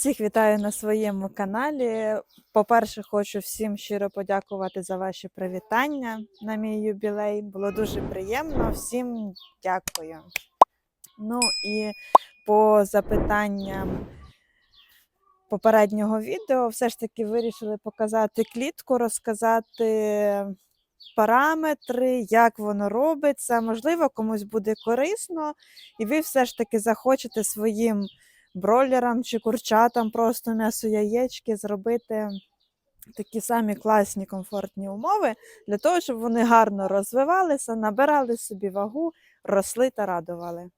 Всіх вітаю на своєму каналі. По-перше, хочу всім щиро подякувати за ваші привітання на мій юбілей. Було дуже приємно. Всім дякую. Ну і по запитанням попереднього відео, все ж таки вирішили показати клітку, розказати параметри, як воно робиться. Можливо, комусь буде корисно, і ви все ж таки захочете своїм бройлерам чи курчатам просто м'ясо яєчки зробити такі самі класні комфортні умови для того, щоб вони гарно розвивалися, набирали собі вагу, росли та радували.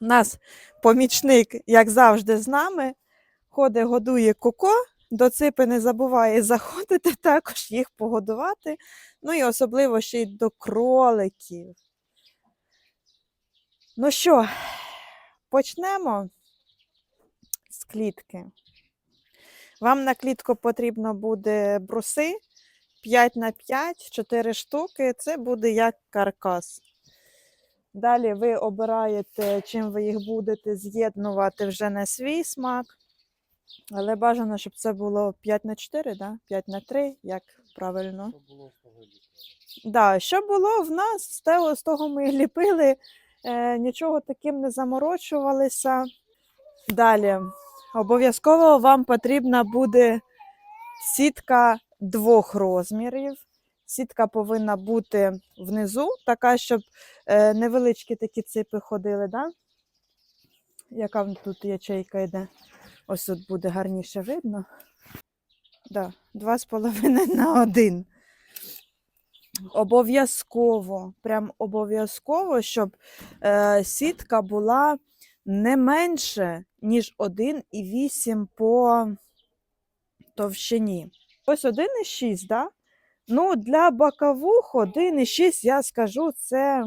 У нас помічник, як завжди, з нами, ходить, годує коко, до ципи не забуває заходити, також їх погодувати. Ну і особливо ще й до кроликів. Ну що, почнемо клітки. Вам на клітку потрібно буде бруси 5 на 5, 4 штуки. Це буде як каркас. Далі ви обираєте, чим ви їх будете з'єднувати вже на свій смак. Але бажано, щоб це було 5 на 4, да? 5 на 3, як правильно. Що було? Да, що було в нас, з того, з того ми ліпили, е, нічого таким не заморочувалися. Далі, обов'язково вам потрібна буде сітка двох розмірів. Сітка повинна бути внизу, така, щоб е, невеличкі такі ципи ходили, да? Яка тут ячейка йде? Ось тут буде гарніше видно. Да, два з половиною на один обов'язково, прям обов'язково, щоб е, сітка була не менше, ніж 1,8 по товщині. Ось 1,6, да? Ну, для боковух 1,6, я скажу, це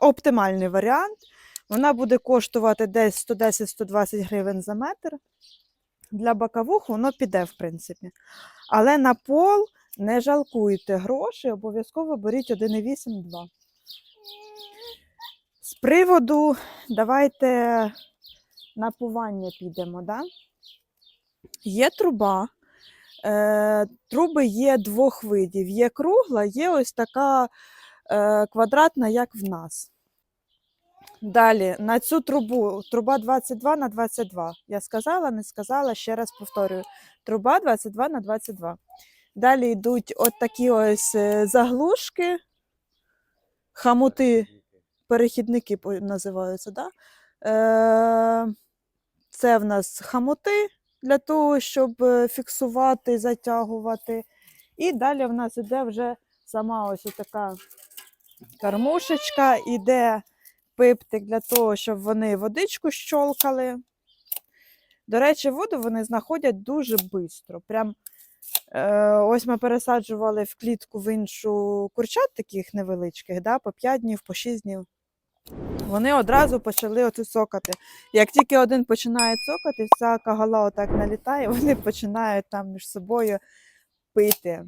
оптимальний варіант. Вона буде коштувати десь 110-120 гривень за метр. Для боковух воно піде, в принципі. Але на пол не жалкуйте грошей, обов'язково беріть 1,8-2. З приводу, давайте напування підемо. Да? Є труба. Е, труби є двох видів. Є кругла, є ось така е, квадратна, як в нас. Далі на цю трубу труба 22 на 22. Я сказала, не сказала, ще раз повторюю. Труба 22 на 22. Далі йдуть от такі ось е, заглушки, хамути, перехідники називаються. Да? Е, це в нас хамути для того, щоб е, фіксувати, затягувати. І далі в нас іде вже сама ось така кормушечка, іде пиптик для того, щоб вони водичку щолкали. До речі, воду вони знаходять дуже швидко. Прям Е, ось ми пересаджували в клітку в іншу курчат таких невеличких, да, по 5 днів, по 6 днів. Вони одразу почали оце цокати. Як тільки один починає цокати, вся кагала отак налітає, вони починають там між собою пити.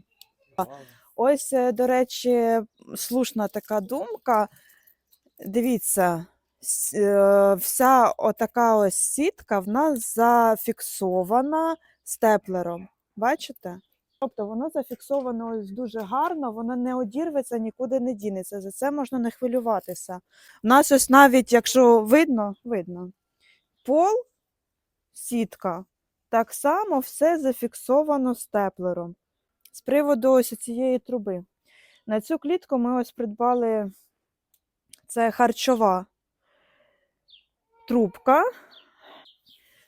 Ось, е, до речі, слушна така думка. Дивіться, е, вся отака ось сітка в нас зафіксована степлером. Бачите? Тобто воно зафіксовано дуже гарно, воно не одірветься, нікуди не дінеться. За це можна не хвилюватися. У нас ось навіть, якщо видно, видно, пол, сітка, так само все зафіксовано степлером. З приводу ось цієї труби. На цю клітку ми ось придбали це харчова трубка.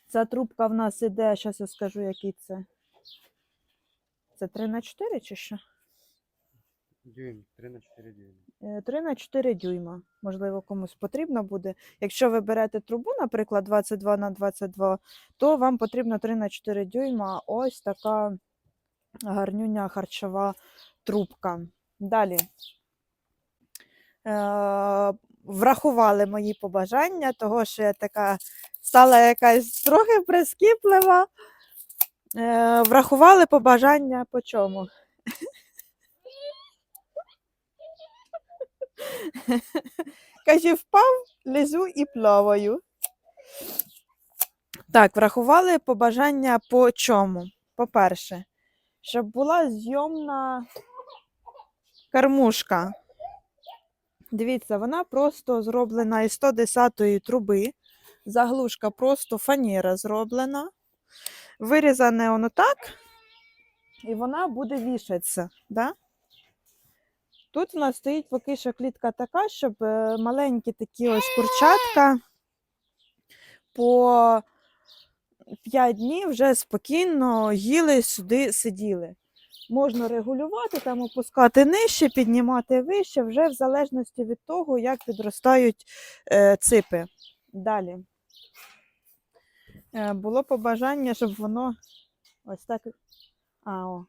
Ця трубка в нас іде, зараз я скажу, який це. Це 3 на 4 чи що? Дюйм, 3 на 4 дюйми. Е, 3 на 4 дюйма. Можливо, комусь потрібно буде. Якщо ви берете трубу, наприклад, 22 на 22, то вам потрібно 3 на 4 дюйма. Ось така гарнюня харчова трубка. Далі. Е, врахували мої побажання, того, що я така стала якась трохи прискіплива. Е, врахували побажання по чому? Каже, впав, лежу і плаваю. Так, врахували побажання по чому? По-перше, щоб була зйомна кормушка. Дивіться, вона просто зроблена із 110-ї труби. Заглушка просто фанера зроблена. Вирізане воно так, і вона буде вішатися. Да? Тут у нас стоїть поки що клітка така, щоб е, маленькі такі ось курчатка по 5 днів вже спокійно їли сюди, сиділи. Можна регулювати, там опускати нижче, піднімати вище, вже в залежності від того, як підростають е, ципи. Далі. Е, було побажання, щоб воно ось так. А, о,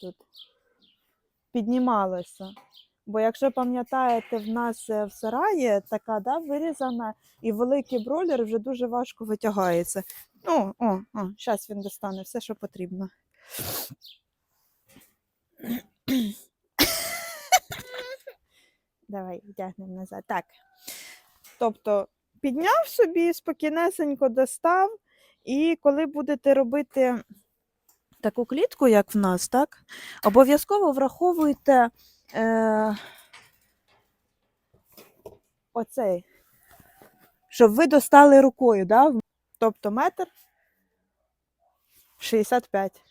тут піднімалося. Бо якщо пам'ятаєте, в нас е, в сараї така да, вирізана, і великий бройлер вже дуже важко витягається. О, о, о, зараз він достане все, що потрібно. Давай вдягнемо назад. Так. Тобто підняв собі, спокійнесенько достав, і коли будете робити таку клітку, як в нас, так, обов'язково враховуйте е, оцей, щоб ви достали рукою, да? тобто метр 65.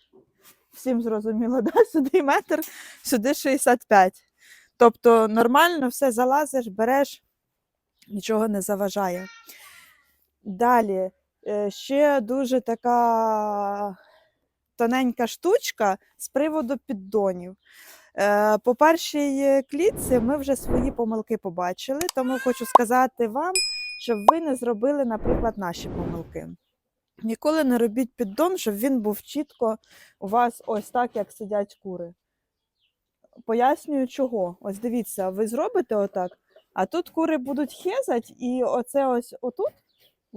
Всім зрозуміло, да? сюди метр, сюди 65. Тобто нормально все залазиш, береш, нічого не заважає. Далі ще дуже така тоненька штучка з приводу піддонів. Е, По першій клітці ми вже свої помилки побачили, тому хочу сказати вам, щоб ви не зробили, наприклад, наші помилки. Ніколи не робіть піддон, щоб він був чітко у вас ось так, як сидять кури. Пояснюю, чого. Ось дивіться, ви зробите отак, а тут кури будуть хезать, і оце ось отут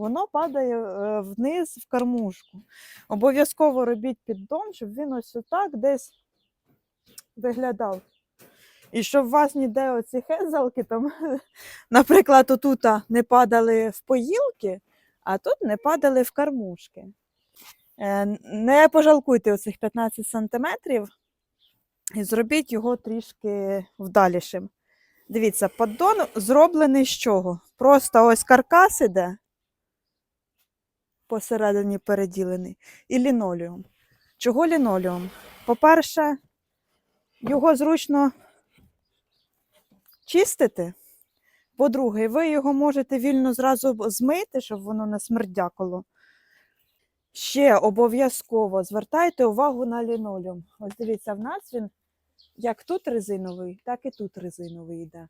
воно падає е, вниз в кормушку. Обов'язково робіть піддон, щоб він ось отак десь виглядав. І щоб у вас ніде оці хезалки, там, наприклад, отута не падали в поїлки, а тут не падали в кормушки. Е, Не пожалкуйте оцих 15 сантиметрів і зробіть його трішки вдалішим. Дивіться, поддон зроблений з чого? Просто ось каркас іде, посередині переділений, і лінолеум. Чого лінолеум? По-перше, його зручно чистити. По-друге, ви його можете вільно зразу змити, щоб воно не смердякало. Ще обов'язково звертайте увагу на лінолеум. Ось дивіться, в нас він як тут резиновий, так і тут резиновий йде.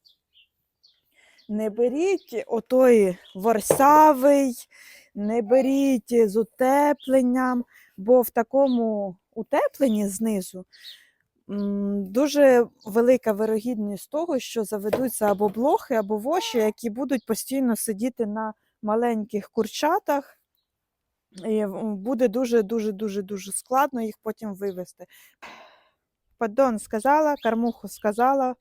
Не беріть отой ворсявий, не беріть з утепленням, бо в такому утепленні знизу дуже велика вирогідність того, що заведуться або блохи, або воші, які будуть постійно сидіти на маленьких курчатах. І буде дуже дуже складно їх потім вивести. Поддон сказала, кормуху сказала,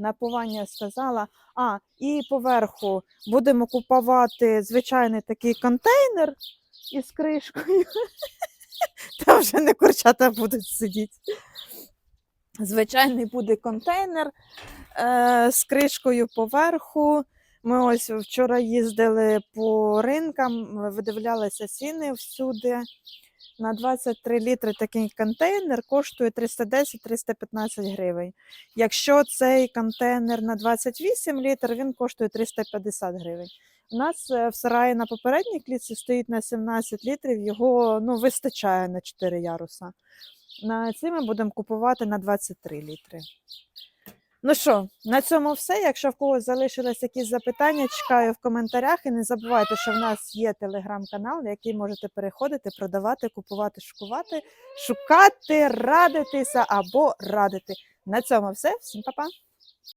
напування сказала. А, і поверху будемо купувати звичайний такий контейнер із кришкою. Там вже не курчата будуть сидіти. Звичайний буде контейнер е, з кришкою поверху. Ми ось вчора їздили по ринкам, видивлялися ціни всюди. На 23 літри такий контейнер коштує 310-315 гривень. Якщо цей контейнер на 28 літр, він коштує 350 гривень. У нас е, в сараї на попередній клітці стоїть на 17 літрів, його ну, вистачає на 4 яруса. На ці ми будемо купувати на 23 літри. Ну що, на цьому все. Якщо в когось залишились якісь запитання, чекаю в коментарях. І не забувайте, що в нас є телеграм-канал, в який можете переходити, продавати, купувати, шукувати, шукати, радитися або радити. На цьому все. Всім па-па!